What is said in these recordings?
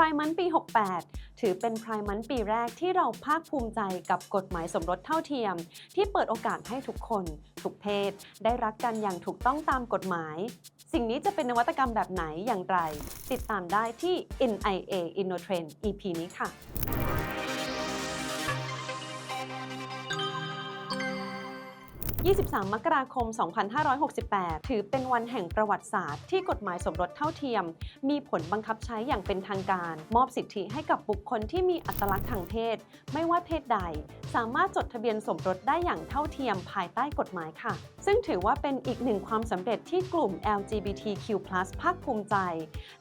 รายมันปี 68 ถือเป็นพรายมันปีแรกที่เราภาคภูมิใจกับกฎหมายสมรสเท่าเทียม ที่เปิดโอกาสให้ทุกคน ทุกเพศ ได้รักกันอย่างถูกต้องตามกฎหมาย สิ่งนี้จะเป็นนวัตกรรมแบบไหนอย่างไร ติดตามได้ที่ NIA InnoTrend EP นี้ค่ะ 23 มกราคม 2568 ถือเป็นวันแห่งประวัติศาสตร์ที่กฎหมายสมรสเท่าเทียม มีผลบังคับใช้อย่างเป็นทางการ มอบสิทธิให้กับบุคคลที่มีอัตลักษณ์ทางเพศ ไม่ว่าเพศใด สามารถจดทะเบียนสมรสได้อย่างเท่าเทียมภายใต้กฎหมายค่ะ ซึ่งถือว่าเป็นอีกหนึ่งความสำเร็จที่กลุ่ม LGBTQ+ ภาคภูมิใจ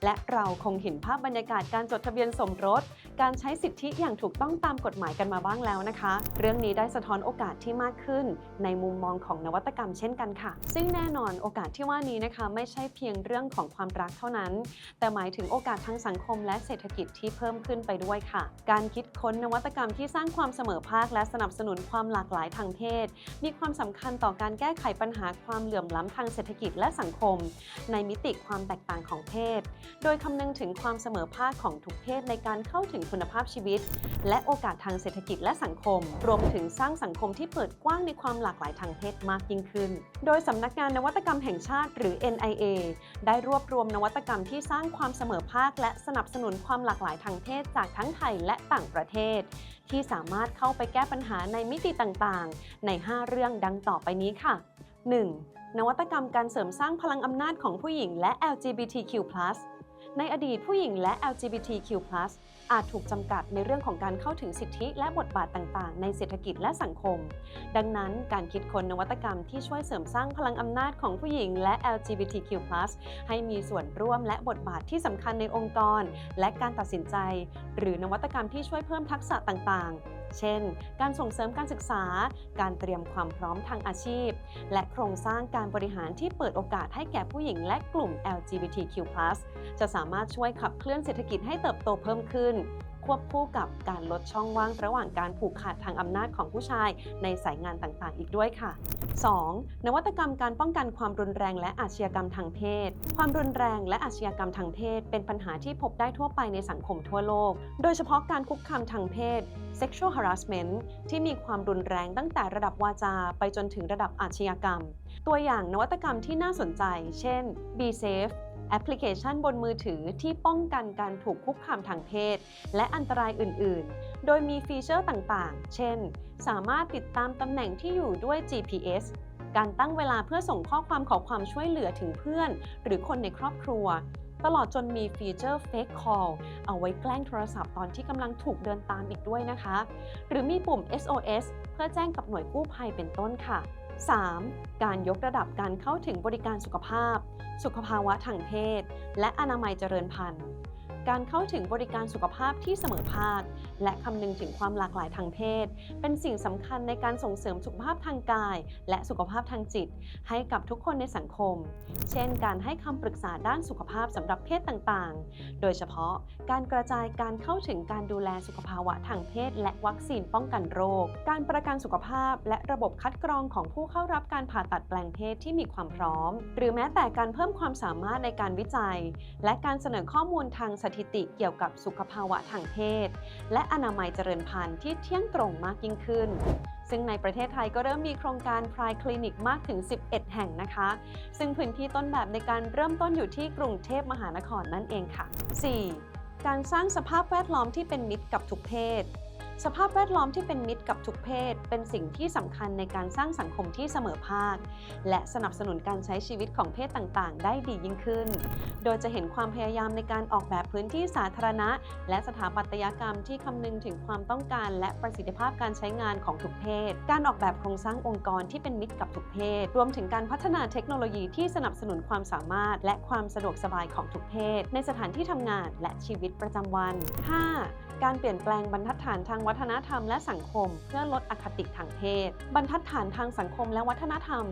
และเราคงเห็นภาพบรรยากาศการจดทะเบียนสมรส การใช้สิทธิอย่างถูกต้องตามกฎหมายกันมาบ้างแล้วนะคะ เรื่องนี้ได้สะท้อนโอกาสที่มากขึ้น ในมุมมองของนวัตกรรมเช่นกันค่ะ ซึ่งแน่นอนโอกาสที่ว่านี้นะคะ ไม่ใช่เพียงเรื่องของความรักเท่านั้น แต่หมายถึงโอกาสทางสังคมและเศรษฐกิจที่เพิ่มขึ้นไปด้วยค่ะ การคิดค้นนวัตกรรมที่สร้างความเสมอภาคและสนับสนุนความหลากหลายทางเพศ มีความสำคัญต่อการแก้ไขปัญหาความเหลื่อมล้ำทางเศรษฐกิจและสังคม ในมิติความแตกต่างของเพศ โดยคำนึงถึงความเสมอภาคของทุกเพศในการเข้าถึงคุณภาพชีวิต และโอกาสทางเศรษฐกิจและสังคม รวมถึงสร้างสังคมที่เปิดกว้างในความหลากหลายทางเพศมากยิ่งขึ้น โดยสำนักงานนวัตกรรมแห่งชาติหรือ NIA ได้รวบรวมนวัตกรรมที่สร้างความเสมอภาค และสนับสนุนความหลากหลายทางเพศจากทั้งไทยและต่างประเทศ ที่สามารถเข้าไปแก้ปัญหาในมิติต่างๆ ใน 5 เรื่องดังต่อไปนี้ค่ะ 1. นวัตกรรมการเสริมสร้างพลังอำนาจของผู้หญิงและ LGBTQ+ ในอดีตผู้หญิงและ LGBTQ+ อาจถูกจำกัดในเรื่องของการเข้าถึงสิทธิและบทบาทต่างๆ ในเศรษฐกิจและสังคม ดังนั้นการคิดค้นนวัตกรรมที่ช่วยเสริมสร้างพลังอำนาจของผู้หญิงและ LGBTQ+ ให้มีส่วนร่วมและบทบาทที่สำคัญในองค์กร และการตัดสินใจ หรือนวัตกรรมที่ช่วยเพิ่มทักษะต่างๆ เช่น การส่งเสริมการศึกษา การเตรียมความพร้อมทางอาชีพ และโครงสร้างการบริหารที่เปิดโอกาสให้แก่ผู้หญิงและกลุ่ม LGBTQ+ จะสามารถช่วยขับเคลื่อนเศรษฐกิจให้เติบโตเพิ่มขึ้น ควบคู่กับการลดช่องว่างระหว่างการผูกขาดทางอำนาจของผู้ชายในสายงานต่างๆ อีกด้วยค่ะ 2. นวัตกรรมการป้องกันความรุนแรงและอาชญากรรมทางเพศ ความรุนแรงและอาชญากรรมทางเพศ เป็นปัญหาที่พบได้ทั่วไปในสังคมทั่วโลก โดยเฉพาะการคุกคามทางเพศ sexual harassment ที่มีความรุนแรงตั้งแต่ระดับวาจา ไปจนถึงระดับอาชญากรรม ตัวอย่างนวัตกรรมที่น่าสนใจ เช่น Be Safe แอปพลิเคชันบนมือถือที่ป้องกันการถูกคุกคามทางเพศ และอันตรายอื่น ๆ โดยมีฟีเจอร์ต่าง ๆ เช่น สามารถติดตามตำแหน่งที่อยู่ด้วย GPS การตั้งเวลาเพื่อส่งข้อความขอความช่วยเหลือถึงเพื่อน หรือคนในครอบครัว ตลอดจนมีฟีเจอร์ Fake Call เอาไว้แกล้งโทรศัพท์ตอนที่กำลังถูกเดินตามอีกด้วยนะคะ หรือมีปุ่ม SOS เพื่อแจ้งกับหน่วยกู้ภัยเป็นต้นค่ะ 3. การยกระดับการเข้าถึงบริการสุขภาพ สุขภาวะทางเพศ และอนามัยเจริญพันธุ์ การเข้าถึงบริการสุขภาพที่เสมอภาค และคำนึงถึงความหลากหลายทางเพศ เป็นสิ่งสำคัญในการส่งเสริมสุขภาพทางกาย และสุขภาพทางจิต ให้กับทุกคนในสังคม เช่น การให้คำปรึกษาด้านสุขภาพสำหรับเพศต่างๆ โดยเฉพาะการกระจายการเข้าถึงการดูแลสุขภาวะทางเพศ และวัคซีนป้องกันโรค การประกันสุขภาพ และระบบคัดกรองของผู้เข้ารับการผ่าตัดแปลงเพศที่มีความพร้อม หรือแม้แต่การเพิ่มความสามารถในการวิจัย และการเสนอข้อมูลทางสถิติเกี่ยวกับสุขภาวะทางเพศ และอนามัยเจริญพันธุ์ที่เที่ยงตรงมากยิ่งขึ้น ซึ่งในประเทศไทยก็เริ่มมีโครงการพรายคลินิกมากถึง 11 แห่งนะคะ ซึ่งพื้นที่ต้นแบบในการเริ่มต้นอยู่ที่กรุงเทพมหานครนั่นเองค่ะ 4. การสร้างสภาพแวดล้อมที่เป็นมิตรกับทุกเพศ สภาพแวดล้อมที่เป็นมิตรกับทุกเพศ เป็นสิ่งที่สำคัญในการสร้างสังคมที่เสมอภาค และสนับสนุนการใช้ชีวิตของเพศต่างๆ ได้ดียิ่งขึ้น โดยจะเห็นความพยายามในการออกแบบพื้นที่สาธารณะ และสถาปัตยกรรมที่คำนึงถึงความต้องการและประสิทธิภาพการใช้งานของทุกเพศ การออกแบบโครงสร้างองค์กรที่เป็นมิตรกับทุกเพศ รวมถึงการพัฒนาเทคโนโลยีที่สนับสนุนความสามารถ และความสะดวกสบายของทุกเพศ ในสถานที่ทำงานและชีวิตประจำวัน 5. การเปลี่ยนแปลงบรรทัดฐานทางวัฒนธรรมและสังคม เพื่อลดอคติทางเพศ บรรทัดฐานทางสังคมและวัฒนธรรม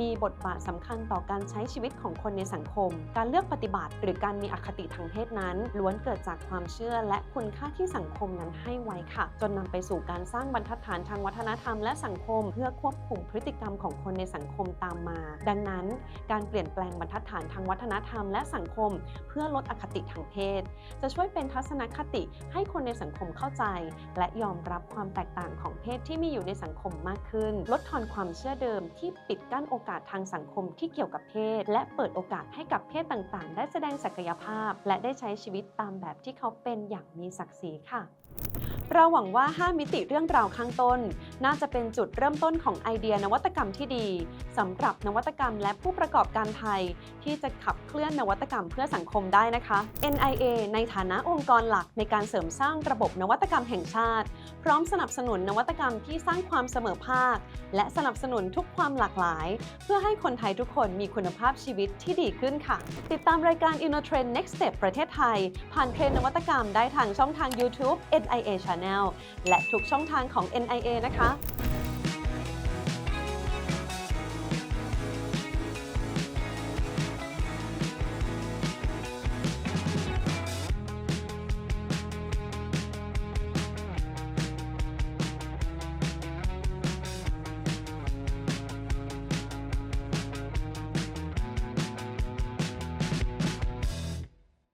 มีบทบาทสำคัญต่อการใช้ชีวิตของคนในสังคม การเลือกปฏิบัติ หรือการมีอคติทางเพศนั้น ล้วนเกิดจากความเชื่อและคุณค่าที่สังคมนั้นให้ไว้ค่ะ จนนำไปสู่การสร้างบรรทัดฐานทางวัฒนธรรมและสังคม เพื่อควบคุมพฤติกรรมของคนในสังคมตามมา ดังนั้น การเปลี่ยนแปลงบรรทัดฐานทางวัฒนธรรมและสังคม เพื่อลดอคติทางเพศ จะช่วยเป็นทัศนคติให้คนในสังคมเข้าใจ และยอมรับความแตกต่างของเพศที่มีอยู่ในสังคมมากขึ้น ลดทอนความเชื่อเดิมที่ปิดกั้นโอกาสทางสังคมที่เกี่ยวกับเพศ และเปิดโอกาสให้กับเพศต่างๆ ได้แสดงศักยภาพ และได้ใช้ชีวิตตามแบบที่เขาเป็นอย่างมีศักดิ์ศรีค่ะ เราหวังว่า 5 มิติเรื่องราวข้างต้น น่าจะเป็นจุดเริ่มต้นของไอเดียนวัตกรรมที่ดีสำหรับนวัตกรรมและผู้ประกอบการไทย ที่จะขับเคลื่อนนวัตกรรมเพื่อสังคมได้นะคะ NIA ในฐานะองค์กรหลักในการเสริมสร้างระบบนวัตกรรมแห่งชาติ พร้อมสนับสนุนนวัตกรรมที่สร้างความเสมอภาค และสนับสนุนทุกความหลากหลาย เพื่อให้คนไทยทุกคนมีคุณภาพชีวิตที่ดีขึ้นค่ะ ติดตามรายการ InnoTrend Next Step ประเทศไทย ผ่านเทรนนวัตกรรมได้ทางช่องทาง YouTube NIA Channel และทุกช่องทางของ NIA นะคะ